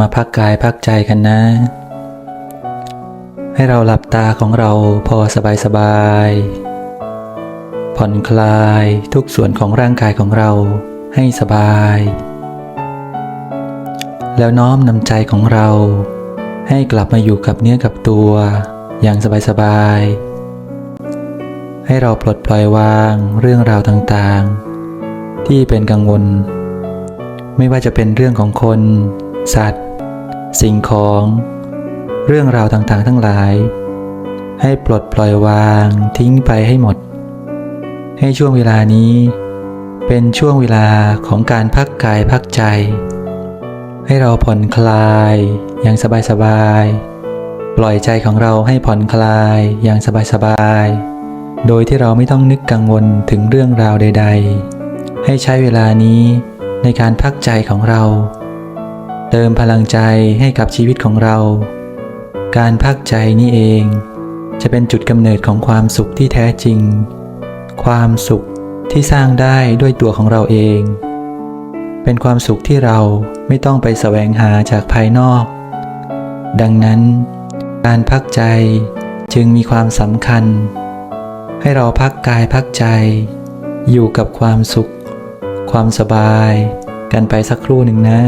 มาพักกายพักใจกันนะ ให้เราหลับตาของเราพอสบายๆผ่อนคลายทุกส่วนของร่างกายของเราให้สบาย แล้วน้อมนำใจของเรา ให้กลับมาอยู่กับเนื้อกับตัวอย่างสบายๆให้เราปลดปล่อยวางเรื่องราวต่างๆ ที่เป็นกังวล ไม่ว่าจะเป็นเรื่องของคน สัตว์ สิ่งของ เรื่องราวต่างๆ ทั้งหลาย ให้ปลดปล่อยวางทิ้งไปให้หมด ให้ช่วงเวลานี้ เป็นช่วงเวลาของการพักกายพักใจ ให้เราผ่อนคลายอย่างสบายๆ ปล่อยใจของเราให้ผ่อนคลายอย่างสบายๆ โดยที่เราไม่ต้องนึกกังวลถึงเรื่องราวใด ๆ ให้ใช้เวลานี้ในการพักใจของเรา เติมพลังใจให้กับชีวิตของเรา การพักใจนี่เอง จะเป็นจุดกำเนิดของความสุขที่แท้จริง ความสุขที่สร้างได้ด้วยตัวของเราเอง เป็นความสุขที่เราไม่ต้องไปแสวงหาจากภายนอก ดังนั้น การพักใจจึงมีความสำคัญ ให้เราพักกายพักใจ อยู่กับความสุข ความสบาย กันไปสักครู่หนึ่งนะ